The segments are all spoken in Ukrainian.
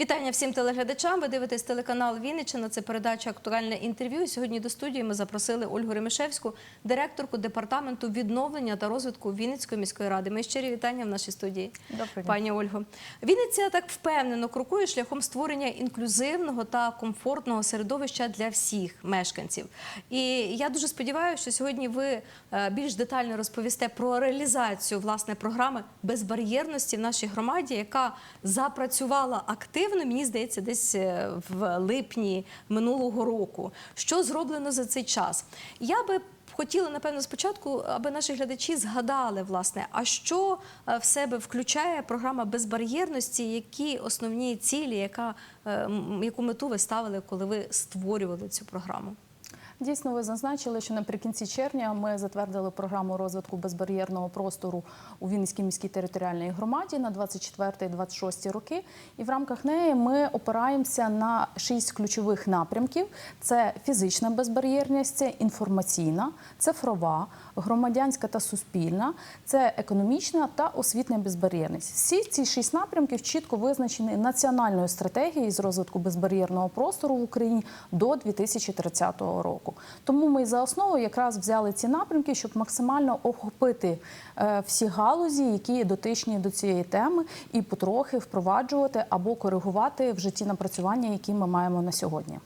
Вітання всім телеглядачам. Ви дивитесь телеканал Вінниччина. Це передача Актуальне інтерв'ю. Сьогодні до студії ми запросили Ольгу Ремишевську, директорку департаменту відновлення та розвитку Вінницької міської ради. Ми щирі вітання в нашій студії. Добрий день. Пані Ольго. Вінниця так впевнено крокує шляхом створення інклюзивного та комфортного середовища для всіх мешканців. І я дуже сподіваюся, що сьогодні ви е, більш детально розповісте про реалізацію власне програми безбар'єрності в нашій громаді, яка запрацювала активно. Мені здається, десь е, в липні минулого року. Що зроблено за цей час? Я би Хотіла, напевно, спочатку, аби наші глядачі згадали, власне, а що е, в себе включає програма безбар'єрності, які основні цілі, яка, е, яку мету ви ставили, коли ви створювали цю програму? Дійсно, ви зазначили, що наприкінці червня ми затвердили програму розвитку безбар'єрного простору у Вінницькій міській територіальній громаді на 24-26 роки. І в рамках неї ми опираємося на шість ключових напрямків: це фізична безбар'єрність, це інформаційна, цифрова, громадянська та суспільна, це економічна та освітня безбар'єрність. Всі ці шість напрямків чітко визначені національною стратегією з розвитку безбар'єрного простору в Україні до 2030 року. Тому ми за основу якраз взяли ці напрямки, щоб максимально охопити е, всі галузі, які дотичні до цієї теми, і потрохи впроваджувати або коригувати в житті напрацювання, які ми маємо на сьогодні.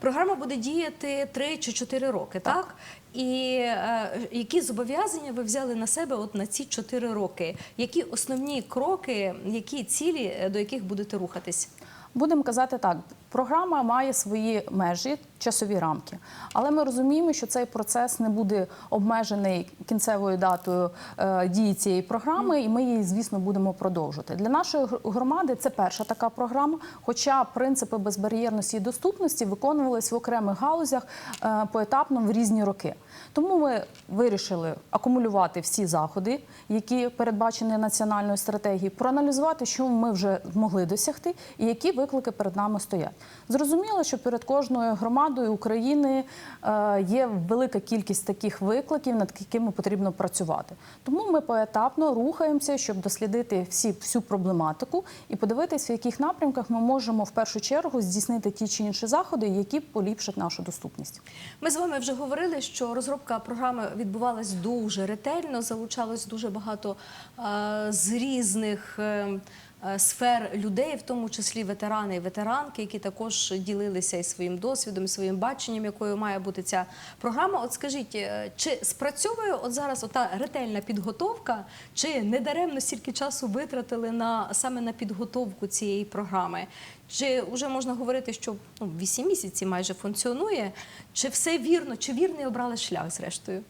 Програма буде діяти 3 чи 4 роки, так? І е, які зобов'язання ви взяли на себе от на ці 4 роки? Які основні кроки, які цілі, е, до яких будете рухатись? Будемо казати так, програма має свої межі, часові рамки, але ми розуміємо, що цей процес не буде обмежений кінцевою датою е, дії цієї програми, і ми її, звісно, будемо продовжувати. Для нашої громади це перша така програма. Хоча принципи безбар'єрності і доступності виконувалися в окремих галузях е, поетапно в різні роки. Тому ми вирішили акумулювати всі заходи, які передбачені національною стратегією, проаналізувати, що ми вже змогли досягти, і які виклики перед нами стоять. Зрозуміло, що перед кожною громадою України е, є велика кількість таких викликів, над якими потрібно працювати. Тому ми поетапно рухаємося, щоб дослідити всі всю проблематику і подивитися, в яких напрямках ми можемо в першу чергу здійснити ті чи інші заходи, які поліпшать нашу доступність. Ми з вами вже говорили, що розробка програми відбувалась дуже ретельно, залучалось дуже багато е, з різних. е, е, Сфер людей, в тому числі ветерани і ветеранки, які також ділилися і своїм досвідом, і своїм баченням, якою має бути ця програма. От скажіть, чи спрацьовує от зараз ота ретельна підготовка, чи недаремно стільки часу витратили на саме на підготовку цієї програми? Чи вже можна говорити, що ну, 8 місяців майже функціонує? Чи все вірно, чи вірний обрали шлях зрештою?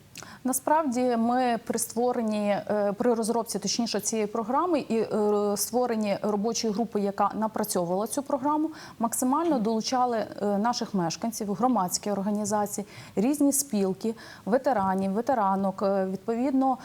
Насправді ми при створенні е, при розробці точніше цієї програми і е, створенні робочої групи, яка напрацьовувала цю програму, максимально долучали е, наших мешканців, громадські організації, різні спілки, ветеранів, ветеранок, відповідно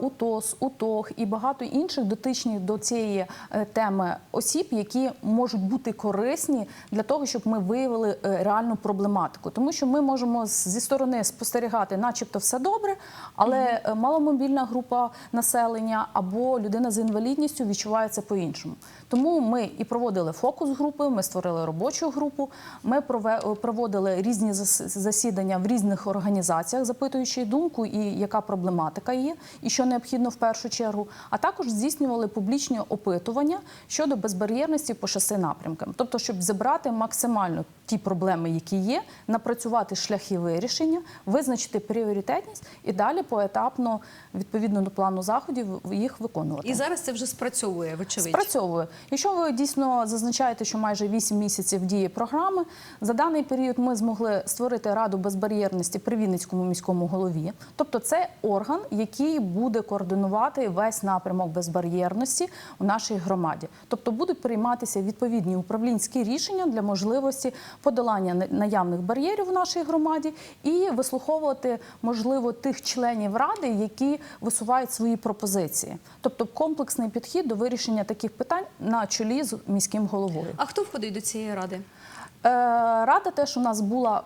УТОС, УТОГ і багато інших дотичних до цієї теми осіб, які можуть бути корисні для того, щоб ми виявили реальну проблематику, тому що ми можемо зі сторони спостерігати, начебто все добре, але е, маломобільна група населення або людина з інвалідністю відчуває це по-іншому. Тому ми і проводили фокус групи, ми створили робочу групу, ми прове- проводили різні зас- засідання в різних організаціях, запитуючи думку і яка проблематика є, і що необхідно в першу чергу. А також здійснювали публічні опитування щодо безбар'єрності по шести напрямкам, тобто, щоб зібрати максимально ті проблеми, які є, напрацювати шляхи вирішення, визначити пріоритетність і далі поетапно, відповідно до плану заходів, їх виконувати. І зараз це вже спрацьовує, вочевидь. Спрацьовує. Якщо ви дійсно зазначаєте, що майже 8 місяців діє програми, за даний період ми змогли створити раду безбар'єрності при Вінницькому міському голові. Тобто, це орган, який буде координувати весь напрямок безбар'єрності у нашій громаді. Тобто будуть прийматися відповідні управлінські рішення для можливості подолання на- наявних бар'єрів в нашій громаді і вислуховувати можливо тих членів ради, які висувають свої пропозиції. Тобто комплексний підхід до вирішення таких питань на чолі з міським головою. А хто входить до цієї ради? Е, Рада теж у нас була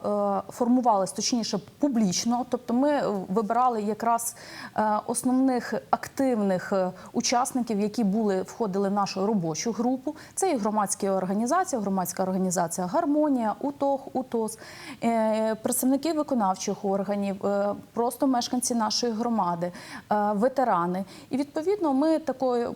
е, формувалась точніше публічно, тобто ми вибирали якраз е, основних активних учасників, які були входили в нашу робочу групу. Це і громадські організації, громадська організація Гармонія, УТОГ, УТОС, представники виконавчих органів, просто мешканці нашої громади, ветерани. І відповідно ми такою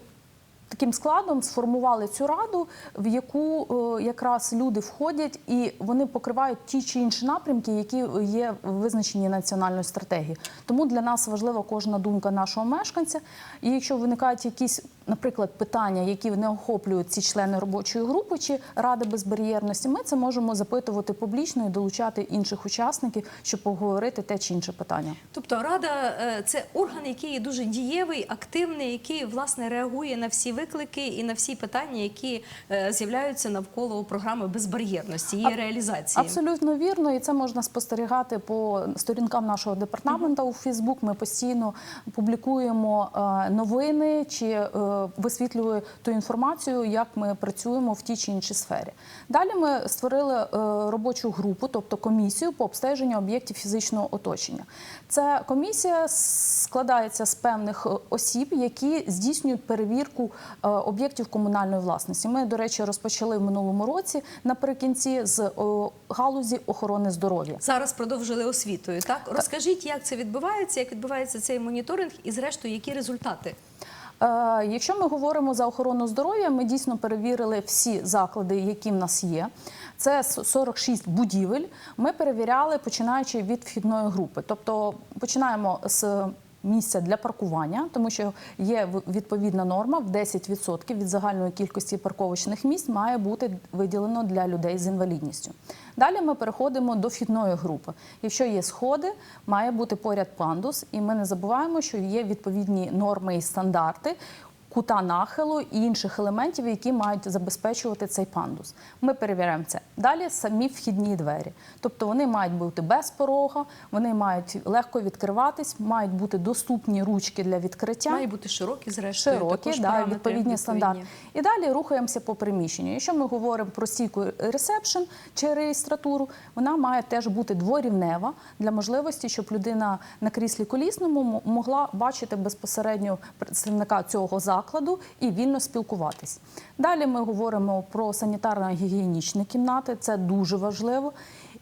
таким складом сформували цю раду, в яку е, якраз люди входять і вони покривають ті чи інші напрямки, які є визначені національною стратегією. Тому для нас важлива кожна думка нашого мешканця. І якщо виникають якісь, наприклад, питання, які не охоплюють ці члени робочої групи чи ради безбар'єрності, ми це можемо запитувати публічно і долучати інших учасників, щоб поговорити те чи інше питання. Тобто рада е, це орган, який дуже дієвий, активний, який власне реагує на всі виклики і на всі питання, які е, з'являються навколо програми безбар'єрності, її реалізації. Абсолютно вірно, і це можна спостерігати по сторінкам нашого департаменту у Фейсбук. Ми постійно публікуємо е, новини чи е, висвітлюємо ту інформацію, як ми працюємо в тій чи іншій сфері. Далі ми створили робочу групу, тобто комісію по обстеженню об'єктів фізичного оточення. Ця комісія складається з певних осіб, які здійснюють перевірку об'єктів комунальної власності. Ми, до речі, розпочали в минулому році наприкінці з галузі охорони здоров'я. Зараз продовжили освітою. Так розкажіть, як це відбувається, як відбувається цей моніторинг, і зрештою, які результати? Е, Якщо ми говоримо за охорону здоров'я, ми дійсно перевірили всі заклади, які в нас є. Це 46 будівель. Ми перевіряли починаючи від вхідної групи. Тобто починаємо з місця для паркування, тому що є відповідна норма в 10% від загальної кількості парковочних місць має бути виділено для людей з інвалідністю. Далі ми переходимо до вхідної групи. Якщо є сходи, має бути поряд пандус, і ми не забуваємо, що є відповідні норми і стандарти. Кута нахилу і інших елементів, які мають забезпечувати цей пандус. Ми перевіряємо це. Далі самі вхідні двері. Тобто вони мають бути без порога, вони мають легко відкриватись, мають бути доступні ручки для відкриття Має бути широкі, зрештою, широкі, да, відповідні стандарти. І далі рухаємося по приміщенню. Якщо ми говоримо про стійку ресепшн чи реєстратуру, вона має теж бути дворівнева для можливості, щоб людина на кріслі колісному могла бачити безпосередньо представника цього закладу і вільно спілкуватись. Далі ми говоримо про санітарно-гігієнічні кімнати, це дуже важливо.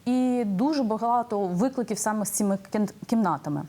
І дуже багато викликів саме з цими кімнатами.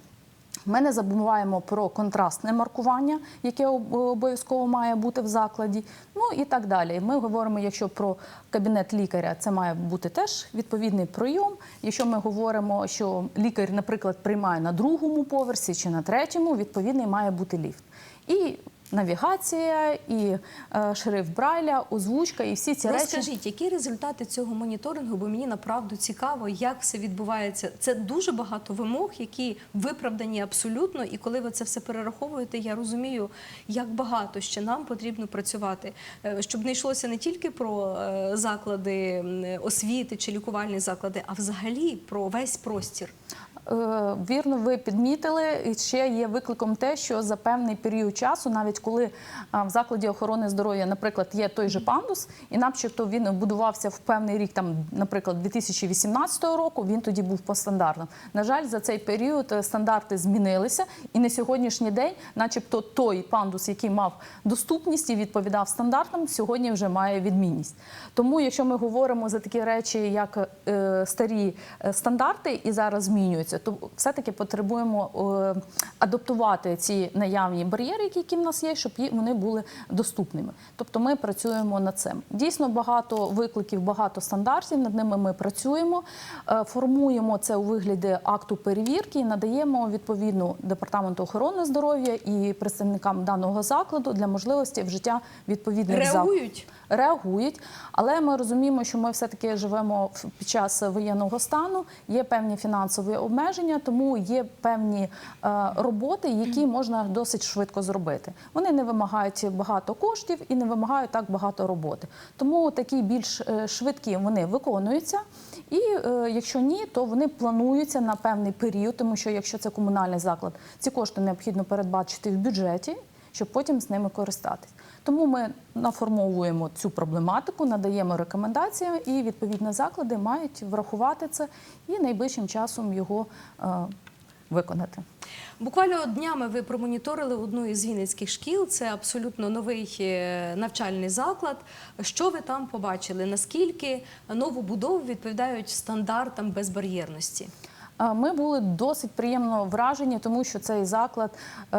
Ми не забуваємо про контрастне маркування, яке обов'язково має бути в закладі. Ну і так далі. Ми говоримо, якщо про кабінет лікаря, це має бути теж відповідний прийом. Якщо ми говоримо, що лікар, наприклад, приймає на другому поверсі чи на третьому, відповідний має бути ліфт. І навігація, і е, шрифт Брайля, озвучка, і всі ці речі. Розкажіть, які результати цього моніторингу, бо мені направду цікаво, як все відбувається. Це дуже багато вимог, які виправдані абсолютно. І коли ви це все перераховуєте, я розумію, як багато ще нам потрібно працювати, Е, щоб не йшлося не тільки про е, заклади освіти чи лікувальні заклади, а взагалі про весь простір. Е, Вірно, ви підмітили. І ще є викликом те, що за певний період часу, навіть коли в закладі охорони здоров'я, наприклад, є той же пандус, і начебто він будувався в певний рік, там, наприклад, 2018 року, він тоді був по стандартам. На жаль, за цей період е, стандарти змінилися, і на сьогоднішній день, начебто, той пандус, який мав доступність і відповідав стандартам, сьогодні вже має відмінність. Тому, якщо ми говоримо за такі речі, як е, старі е, стандарти, і зараз змінюються, то все-таки потребуємо е, адаптувати ці наявні бар'єри, які в нас є, щоб вони були доступними. Тобто ми працюємо над цим. Дійсно багато викликів, багато стандартів. Над ними ми працюємо, е, формуємо це у вигляді акту перевірки і надаємо відповідну департаменту охорони здоров'я і представникам даного закладу для можливості вжиття відповідних Реагують? реагують, але ми розуміємо, що ми все-таки живемо в- під час воєнного стану, є певні фінансові обмеження, тому є певні е, роботи, які можна досить швидко зробити. Вони не вимагають багато коштів і не вимагають так багато роботи. Тому такі більш е, швидкі вони виконуються. І е, якщо ні, то вони плануються на певний період, тому що якщо це комунальний заклад, ці кошти необхідно передбачити в бюджеті щоб потім з ними користатись. Тому ми наформовуємо цю проблематику, надаємо рекомендації, і відповідно заклади мають врахувати це і найближчим часом його е, виконати. Буквально днями ви промоніторили одну із вінницьких шкіл. Це абсолютно новий е, навчальний заклад. Що ви там побачили? Наскільки новобудови відповідають стандартам безбар'єрності? Ми були досить приємно вражені, тому що цей заклад е,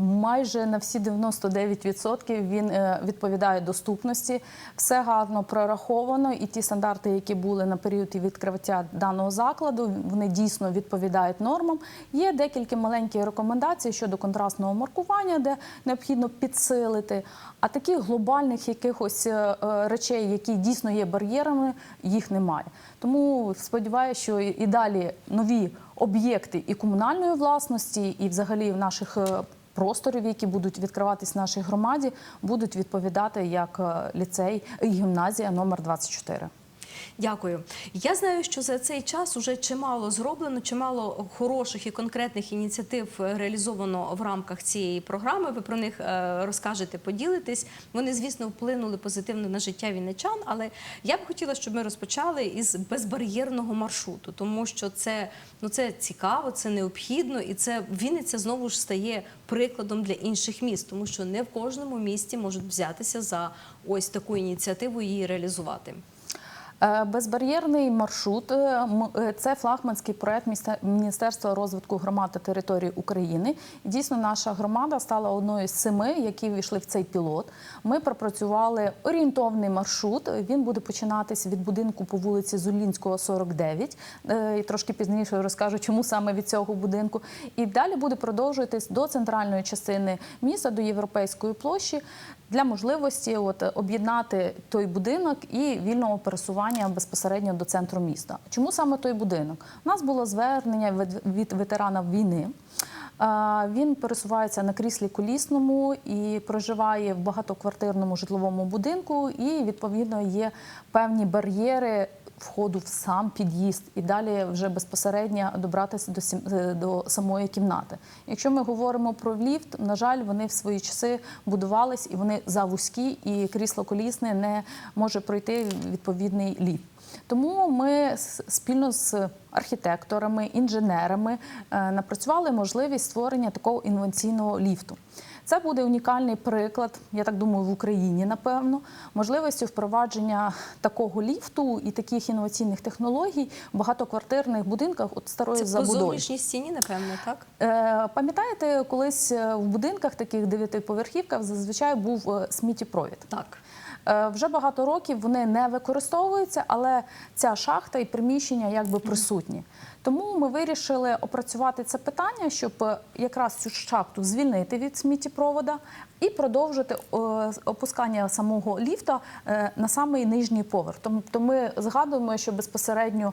майже на всі 99% він е, відповідає доступності. Все гарно прораховано, і ті стандарти, які були на період відкриття даного закладу, вони дійсно відповідають нормам. Є декілька маленьких рекомендацій щодо контрастного маркування, де необхідно підсилити. А таких глобальних якихось е, речей, які дійсно є бар'єрами, їх немає. Тому сподіваюся, що і далі нові об'єкти і комунальної власності, і взагалі в наших е, просторів, які будуть відкриватись в нашій громаді, будуть відповідати як е, ліцей і гімназія номер 24. Дякую. Я знаю, що за цей час уже чимало зроблено, чимало хороших і конкретних ініціатив е, реалізовано в рамках цієї програми. Ви про них е, розкажете, поділитесь. Вони, звісно, вплинули позитивно на життя вінничан, але я б хотіла, щоб ми розпочали із безбар'єрного маршруту, тому що це, ну, це цікаво, це необхідно, і це Вінниця знову ж стає прикладом для інших міст, тому що не в кожному місті можуть взятися за ось таку ініціативу і її реалізувати. Е, Безбар'єрний маршрут е, е, це флагманський проект Міністерства розвитку громад та територій України. Дійсно, наша громада стала одною з семи, які війшли в цей пілот. Ми пропрацювали орієнтовний маршрут. Він буде починатись від будинку по вулиці Зулінського, 49. Е, І трошки пізніше розкажу, чому саме від цього будинку. І далі буде продовжуватись до центральної частини міста, до європейської площі для можливості от, об'єднати той будинок і вільного пересування безпосередньо до центру міста. Чому саме той будинок? У нас було звернення від, ветерана війни. Він пересувається на кріслі колісному і проживає в багатоквартирному житловому будинку, і відповідно є певні бар'єри входу в сам під'їзд і далі вже безпосередньо добратися до, сім- е, до самої кімнати. Якщо ми говоримо про ліфт, на жаль, вони в свої часи будувались і вони завузькі, і крісло колісне не може пройти відповідний ліфт. Тому ми спільно з архітекторами, інженерами е, напрацювали можливість створення такого інноваційного ліфту. Це буде унікальний приклад, я так думаю, в Україні, напевно, можливості впровадження такого ліфту і таких інноваційних технологій в багатоквартирних будинках от старої Це по зовнішній стіні, напевно, так? Е, Пам'ятаєте, колись е, в будинках таких дев'ятиповерхівках зазвичай був е, сміттєпровід. Так. Е, Вже багато років вони не використовуються, але ця шахта і приміщення якби присутні. Тому ми вирішили опрацювати це питання, щоб е, якраз цю шахту звільнити від сміттєпровода і продовжити опускання самого ліфта е, на самий нижній поверх. Тобто ми згадуємо, що безпосередньо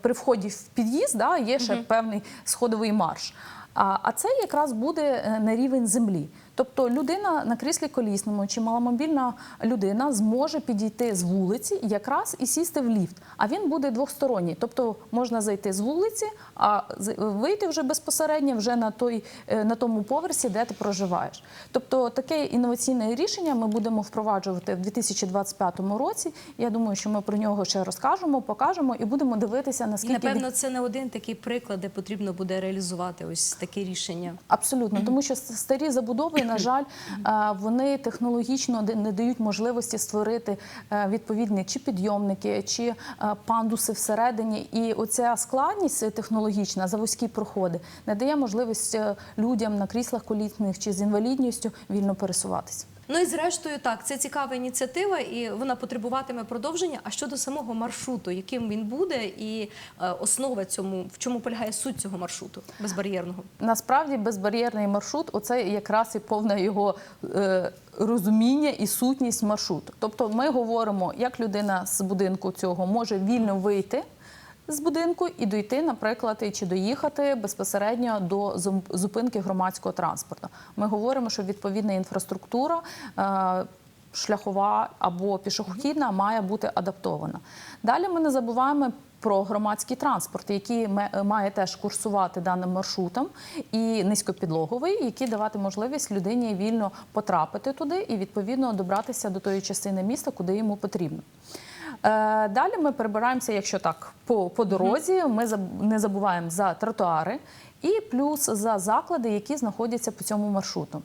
при вході в під'їзд да, є ще певний сходовий марш. А, це якраз буде на рівень землі. Тобто людина на кріслі колісному чи маломобільна людина зможе підійти з вулиці якраз і сісти в ліфт. А він буде двосторонній. Тобто можна зайти з вулиці, а вийти вже безпосередньо вже на той е, на тому поверсі, де ти проживаєш. Тобто таке інноваційне рішення ми будемо впроваджувати в 2025 році. Я думаю, що ми про нього ще розкажемо, покажемо і будемо дивитися наскільки від- напевно, це не один такий приклад, де потрібно буде реалізувати ось таке рішення. Абсолютно, тому що старі забудови, на жаль, е, вони технологічно не дають можливості створити е, відповідні чи підйомники, чи е, пандуси всередині. І оця складність технологічна за вузькі проходи не дає можливість людям на кріслах колітних чи з інвалідністю вільно пересуватися. Ну і зрештою, так, це цікава ініціатива, і вона потребуватиме продовження. А щодо самого маршруту, яким він буде, і е, основа цьому, в чому полягає суть цього маршруту безбар'єрного? Насправді безбар'єрний маршрут оце якраз і повне його е, розуміння і сутність маршруту. Тобто ми говоримо, як людина з будинку цього може вільно вийти з будинку і дойти, наприклад, чи доїхати безпосередньо до зупинки громадського транспорту. Ми говоримо, що відповідна інфраструктура. е, Шляхова або пішохідна має бути адаптована. Далі ми не забуваємо про громадський транспорт, який має теж курсувати даним маршрутом, і низькопідлоговий, який давати можливість людині вільно потрапити туди і відповідно добратися до тої частини міста, куди йому потрібно. Е, Далі ми перебираємося, якщо так, по, по дорозі. Ми не забуваємо за тротуари і плюс за заклади, які знаходяться по цьому маршруту.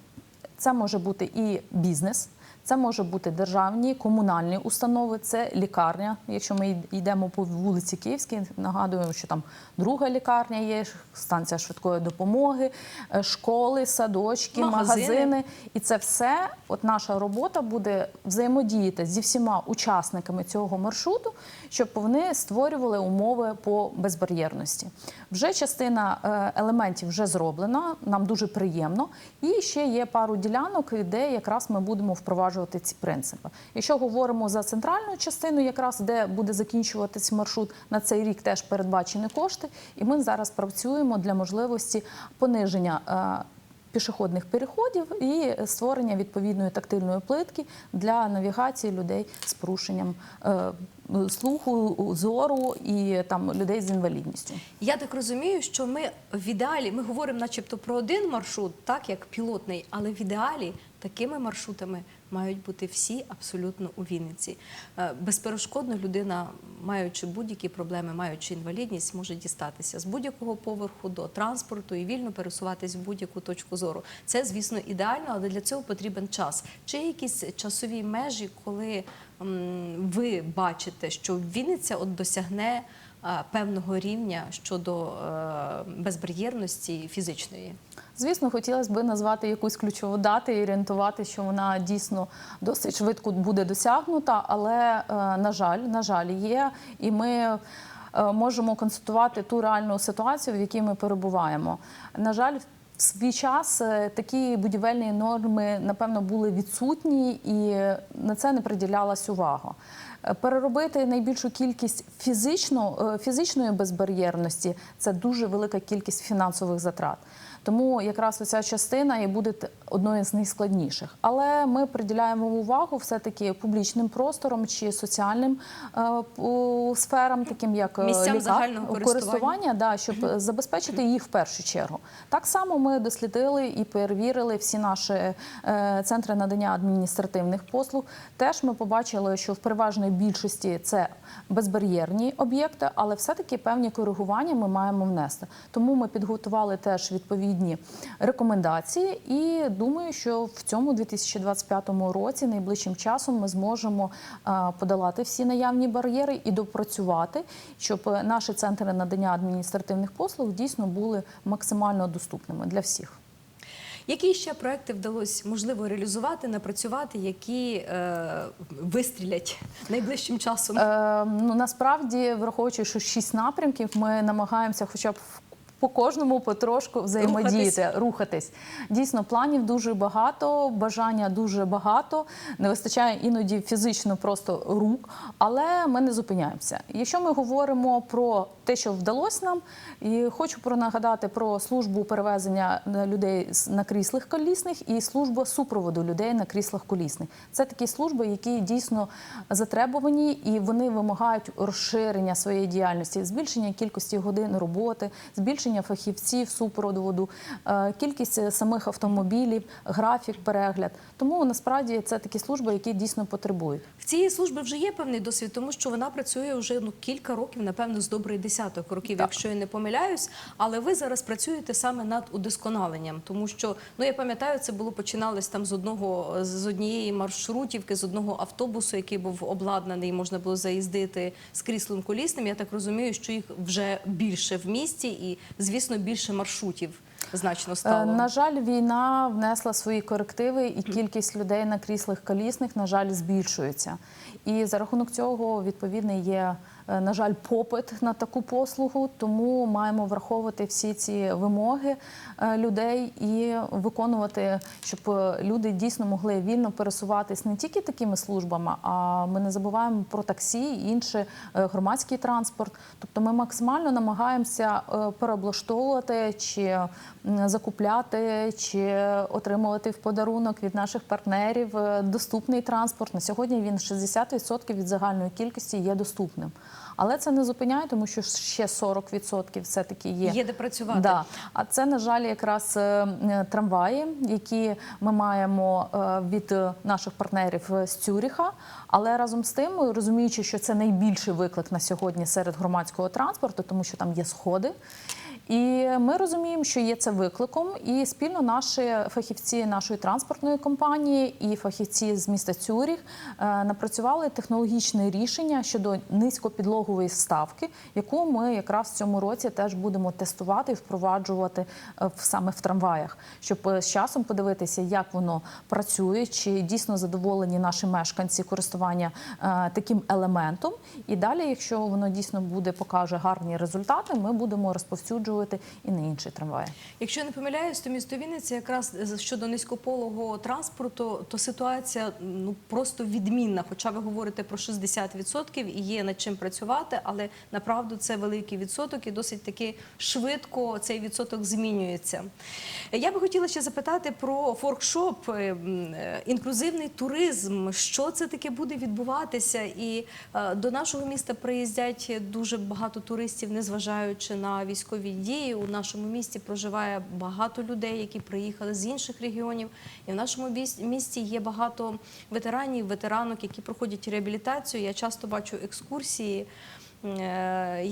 Це може бути і бізнес, це може бути державні комунальні установи, це лікарня. Якщо ми йдемо по вулиці Київській, нагадуємо, що там друга лікарня є, станція швидкої допомоги, е, школи, садочки, Магазини. магазини. І це все, от наша робота буде взаємодіяти зі всіма учасниками цього маршруту, щоб вони створювали умови по безбар'єрності. Вже частина е, елементів вже зроблена, нам дуже приємно. І ще є пару ділянок, де якраз ми будемо впроваджувати ці принципи. Якщо говоримо за центральну частину, якраз де буде закінчуватись маршрут, на цей рік теж передбачені кошти, і ми зараз працюємо для можливості пониження. е, пішохідних переходів і створення відповідної тактильної плитки для навігації людей з порушенням е, слуху, зору і там людей з інвалідністю. Я так розумію, що ми в ідеалі ми говоримо, начебто, про один маршрут, так як пілотний, але в ідеалі такими маршрутами мають бути всі абсолютно у Вінниці. Е, Безперешкодно людина, маючи будь-які проблеми, маючи інвалідність, може дістатися з будь-якого поверху до транспорту і вільно пересуватись в будь-яку точку зору. Це, звісно, ідеально, але для цього потрібен час. Чи якісь часові межі, коли ви бачите, що Вінниця от досягне е, певного рівня щодо е, безбар'єрності фізичної? Звісно, хотілося б назвати якусь ключову дату і орієнтувати, що вона дійсно досить швидко буде досягнута, але е, на жаль, на жаль, є, і ми. е, Можемо констатувати ту реальну ситуацію, в якій ми перебуваємо. На жаль, в свій час е, такі будівельні норми, напевно, були відсутні, і на це не приділялась увага. Переробити найбільшу кількість фізично, фізичної безбар'єрності це дуже велика кількість фінансових затрат. Тому якраз оця частина і буде одною з найскладніших. Але ми приділяємо увагу все-таки публічним простором чи соціальним е, сферам, таким як е, Місцям лікар- загального користування. користування, да, щоб е, забезпечити їх в першу чергу. Так само ми дослідили і перевірили всі наші е, центри надання адміністративних послуг. Теж ми побачили, що в переважної більшості це безбар'єрні об'єкти, але все-таки певні коригування ми маємо внести. Тому ми підготували теж відповідні рекомендації, і думаю, що в цьому 2025 році найближчим часом ми зможемо е, подолати всі наявні бар'єри і допрацювати, щоб е, наші центри надання адміністративних послуг дійсно були максимально доступними для всіх. Які ще проекти вдалося можливо реалізувати, напрацювати, які е, вистрілять найближчим часом? Е, ну насправді, враховуючи, що шість напрямків, ми намагаємося, хоча б в- по кожному потрошку взаємодіяти, рухатись. Дійсно, планів дуже багато, бажання дуже багато. Не вистачає іноді фізично просто рук, але ми не зупиняємося. Якщо ми говоримо про те, що вдалося нам, і хочу про нагадати про службу перевезення людей на кріслах колісних і службу супроводу людей на кріслах колісних. Це такі служби, які дійсно затребувані і вони вимагають розширення своєї діяльності, збільшення кількості годин роботи, збільшення фахівців супроводу, е, кількість е, самих автомобілів, графік, перегляд. Тому насправді це такі служби, які дійсно потребують. В цієї служби вже є певний досвід, тому що вона працює вже ну кілька років, напевно, з добрий десяток років, якщо я не помиляюсь. Але ви зараз працюєте саме над удосконаленням, тому що ну я пам'ятаю, це було починалось там з одного з однієї маршрутівки, з одного автобусу, який був обладнаний, можна було заїздити з кріслом колісним. Я так розумію, що їх вже більше в місті, і звісно більше маршрутів значно Е, стало. На жаль, війна внесла свої корективи, і кількість людей на кріслах колісних, на жаль, збільшується. І за рахунок цього відповідний є, на жаль, попит на таку послугу. Тому маємо враховувати всі ці вимоги е, людей і виконувати, щоб е, люди дійсно могли вільно пересуватись не тільки такими службами, а ми не забуваємо про таксі, і інший е, громадський транспорт. Тобто ми максимально намагаємося е, переоблаштовувати чи закупляти, чи отримувати в подарунок від наших партнерів е, доступний транспорт. На сьогодні він 60% від загальної кількості є доступним. Але це не зупиняє, тому що ще 40% все-таки є. Є де працювати. Да. А це, на жаль, якраз е, трамваї, які ми маємо е, від наших партнерів е, з Цюріха. Але разом з тим, розуміючи, що це найбільший виклик на сьогодні серед громадського транспорту, тому що там є сходи. І ми розуміємо, що є це викликом, і спільно наші фахівці нашої транспортної компанії і фахівці з міста Цюріх е, напрацювали технологічне рішення щодо низькопідлогової ставки, яку ми якраз в цьому році теж будемо тестувати і впроваджувати е, саме в трамваях, щоб е, з часом подивитися, як воно працює, чи дійсно задоволені наші мешканці користування таким елементом. І далі, якщо воно дійсно буде покаже гарні результати, ми будемо розповсюджувати і на інші трамваї. Якщо я не помиляюсь, то місто Вінниця якраз щодо низькополого транспорту, то ситуація ну просто відмінна. Хоча ви говорите про 60% і є над чим працювати, але направду це великий відсоток і досить таки швидко цей відсоток змінюється. Я би хотіла ще запитати про форкшоп, е, е, інклюзивний туризм. Що це таке буде відбуватися? І е, до нашого міста приїздять дуже багато туристів, незважаючи на військові дії. У нашому місті проживає багато людей, які приїхали з інших регіонів. І в нашому місті є багато ветеранів, ветеранок, які проходять реабілітацію. Я часто бачу екскурсії. Е,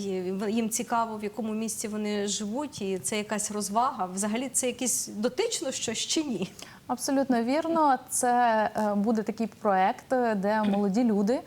Їм цікаво, в якому місці вони живуть, і це якась розвага. Взагалі, це якесь дотично щось чи ні? Абсолютно вірно. Це е, буде такий проект, де молоді люди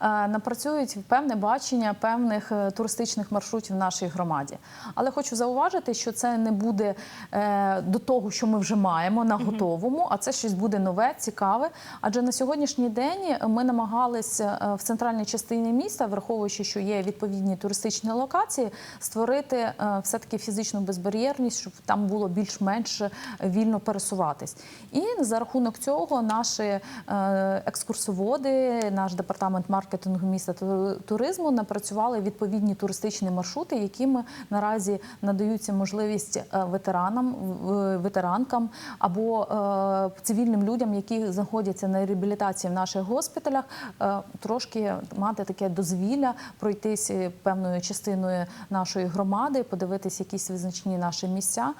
напрацюють певне бачення певних е, туристичних маршрутів в нашій громаді. Але хочу зауважити, що це не буде е, до того, що ми вже маємо на готовому, а це щось буде нове, цікаве. Адже на сьогоднішній день ми намагалися е, в центральній частині міста, враховуючи, що є відповідні туристичні локації, створити е, все-таки фізичну безбар'єрність, щоб там було більш-менш вільно пересуватись. І за рахунок цього наші е, екскурсоводи, наш департамент маркетингу міста ту- туризму напрацювали відповідні туристичні маршрути, якими наразі надаються можливість е, ветеранам, ветеранкам або е, цивільним людям, які знаходяться на реабілітації в наших госпіталях, е, трошки мати таке дозвілля, пройтися певною частиною нашої громади, подивитися якісь визначні наші місця,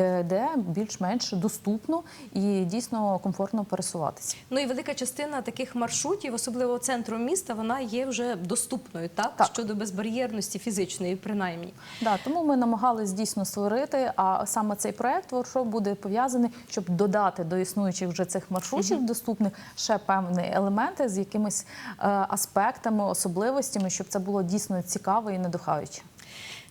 де більш-менш доступно і дійсно комфортно пересуватися. Ну і велика частина таких маршрутів, особливо центру міста, вона є вже доступною, так, Так. щодо безбар'єрності фізичної, принаймні. Да, тому ми намагались дійсно створити. А саме цей проект воркшоп буде пов'язаний, щоб додати до існуючих вже цих маршрутів доступних ще певні елементи з якимись е, аспектами, особливостями, щоб це було дійсно цікаво і надихаюче.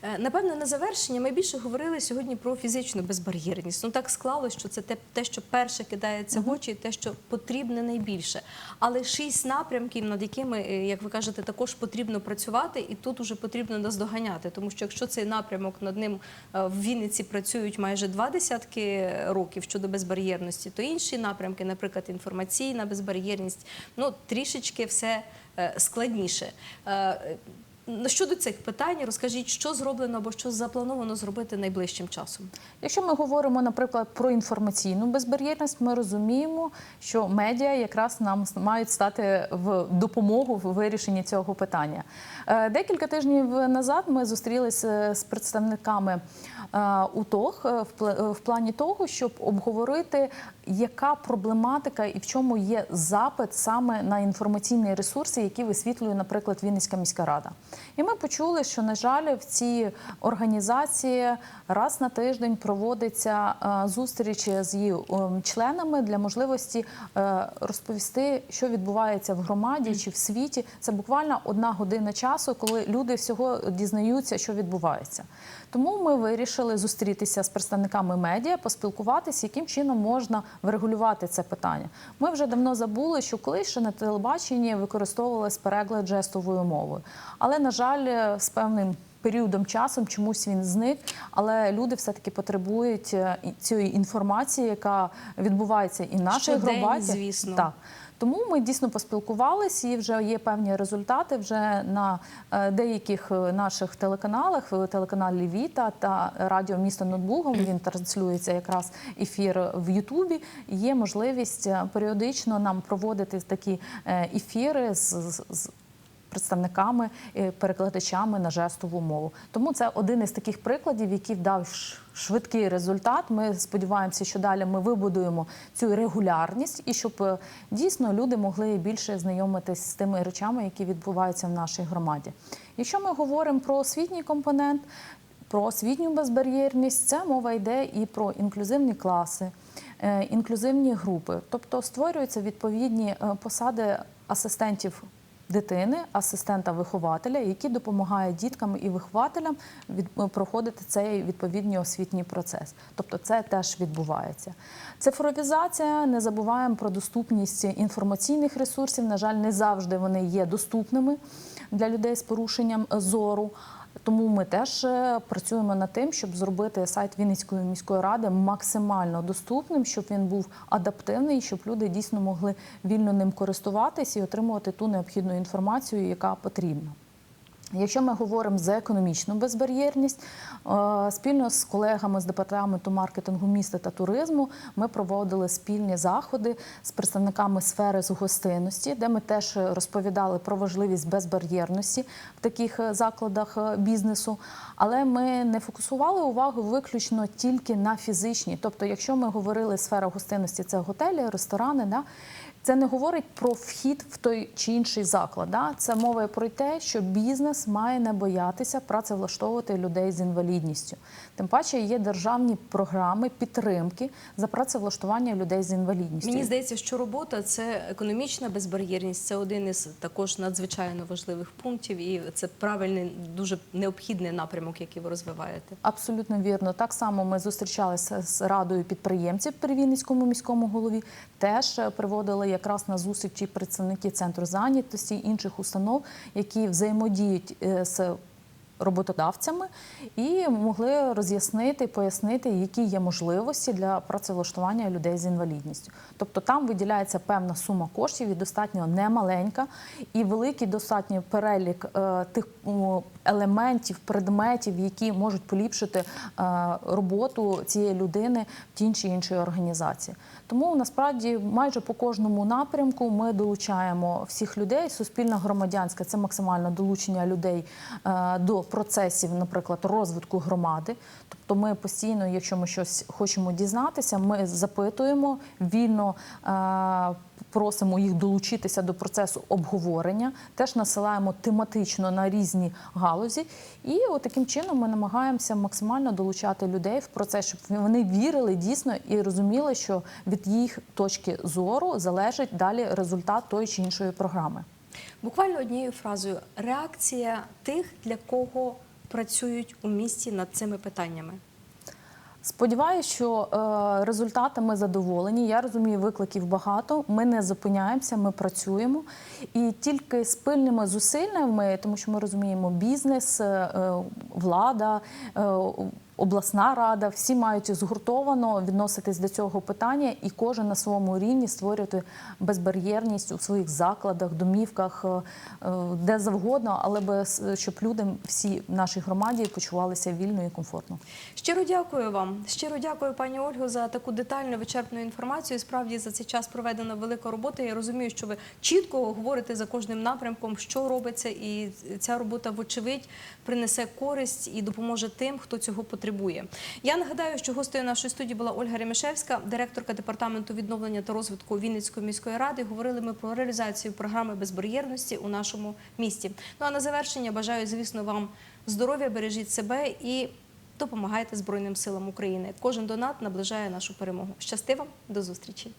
Е, Напевно, на завершення ми більше говорили сьогодні про фізичну безбар'єрність. Ну так склалося, що це те, те, що перше кидається в очі, і те, що потрібне найбільше. Але шість напрямків, над якими, е, як ви кажете, також потрібно працювати, і тут уже потрібно наздоганяти. Тому що якщо цей напрямок над ним е, в Вінниці працюють майже два десятки років щодо безбар'єрності, то інші напрямки, наприклад, інформаційна безбар'єрність, ну трішечки все складніше. Щодо цих питань, розкажіть, що зроблено або що заплановано зробити найближчим часом. Якщо ми говоримо, наприклад, про інформаційну безбар'єрність, ми розуміємо, що медіа якраз нам мають стати в допомогу в вирішенні цього питання. Е, Декілька тижнів назад ми зустрілися з представниками е, УТОГ е, в плані того, щоб обговорити, яка проблематика і в чому є запит саме на інформаційні ресурси, які висвітлює, наприклад, Вінницька міська рада. І ми почули, що на жаль, в цій організації раз на тиждень проводиться зустріч з її членами для можливості розповісти, що відбувається в громаді чи в світі. Це буквально одна година часу, коли люди всього дізнаються, що відбувається. Тому ми вирішили зустрітися з представниками медіа, поспілкуватися, яким чином можна врегулювати це питання. Ми вже давно забули, що колись ще на телебаченні використовувалась переклад жестовою мовою. Але, на жаль, з певним періодом часом чомусь він зник. Але люди все-таки потребують е, цієї інформації, яка відбувається і в нашій Щодень, громаді. звісно. Так. Тому ми дійсно поспілкувалися і вже є певні результати. Вже на е, деяких е, наших телеканалах, телеканалі Віта та радіо місто Нотбугом, він транслюється якраз ефір в Ютубі. Є можливість е, періодично нам проводити такі ефіри з- з представниками, перекладачами на жестову мову. Тому це один із таких прикладів, який дав швидкий результат. Ми сподіваємося, що далі ми вибудуємо цю регулярність і щоб е, дійсно люди могли більше знайомитись з тими речами, які відбуваються в нашій громаді. Якщо ми говоримо про освітній компонент, про освітню безбар'єрність, це мова йде і про інклюзивні класи, е, інклюзивні групи. Тобто створюються відповідні е, посади асистентів дитини, асистента вихователя, який допомагає діткам і вихователям е, проходити цей відповідний освітній процес. Тобто це теж відбувається. Цифровізація, не забуваємо про доступність інформаційних ресурсів. На жаль, не завжди вони є доступними для людей з порушенням зору. Тому ми теж е, працюємо над тим, щоб зробити сайт Вінницької міської ради максимально доступним, щоб він був адаптивний, щоб люди дійсно могли вільно ним користуватись і отримувати ту необхідну інформацію, яка потрібна. Якщо ми говоримо за економічну безбар'єрність, е, спільно з колегами з департаменту маркетингу міста та туризму ми проводили спільні заходи з представниками сфери з гостинності, де ми теж розповідали про важливість безбар'єрності в таких е, закладах е, бізнесу. Але ми не фокусували увагу виключно тільки на фізичній. Тобто, якщо ми говорили сфера гостинності, це готелі, ресторани, да, це не говорить про вхід в той чи інший заклад. Да? Це мова про те, що бізнес має не боятися працевлаштовувати людей з інвалідністю. Тим паче є державні програми підтримки за працевлаштування людей з інвалідністю. Мені здається, що робота це економічна безбар'єрність. Це один із також надзвичайно важливих пунктів, і це правильний, дуже необхідний напрямок, який ви розвиваєте. Абсолютно вірно. Так само ми зустрічалися з радою підприємців при Вінницькому міському голові. Теж е, приводили якраз на зустрічі представники центру зайнятості інших установ, які взаємодіють е, з роботодавцями і могли роз'яснити, пояснити, які є можливості для працевлаштування людей з інвалідністю. Тобто там виділяється певна сума коштів і достатньо немаленька, і великий достатньо перелік е, тих елементів, предметів, які можуть поліпшити е, роботу цієї людини в тій чи іншій організації. Тому насправді майже по кожному напрямку ми долучаємо всіх людей. Суспільна громадянська це максимальне долучення людей е, до процесів, наприклад, розвитку громади. Тобто, ми постійно, якщо ми щось хочемо дізнатися, ми запитуємо вільно. е, Просимо їх долучитися до процесу обговорення, теж насилаємо тематично на різні галузі, і таким чином ми намагаємося максимально долучати людей в процес, щоб вони вірили дійсно і розуміли, що від їх точки зору залежить далі результат тої чи іншої програми. Буквально однією фразою реакція тих, для кого працюють у місті над цими питаннями. Сподіваюся, що е, результатами задоволені. Я розумію, викликів багато. Ми не зупиняємося, ми працюємо. І тільки спільними зусиллями, тому що ми розуміємо, бізнес, е, е, влада, е, обласна рада, всі мають згуртовано відноситись до цього питання, і кожен на своєму рівні створювати безбар'єрність у своїх закладах, домівках, е, е, де завгодно, але без щоб люди всі в нашій громаді почувалися вільно і комфортно. Щиро дякую вам. Щиро дякую, пані Ольгу, за таку детальну вичерпну інформацію. Справді за цей час проведена велика робота. Я розумію, що ви чітко говорите за кожним напрямком, що робиться, і ця робота, вочевидь, принесе користь і допоможе тим, хто цього потребує. Я нагадаю, що гостею нашої студії була Ольга Ремішевська, директорка департаменту відновлення та розвитку Вінницької міської ради. Говорили ми про реалізацію програми безбар'єрності у нашому місті. Ну а на завершення бажаю, звісно, вам здоров'я, бережіть себе і допомагайте Збройним силам України. Кожен донат наближає нашу перемогу. Щасти вам, до зустрічі!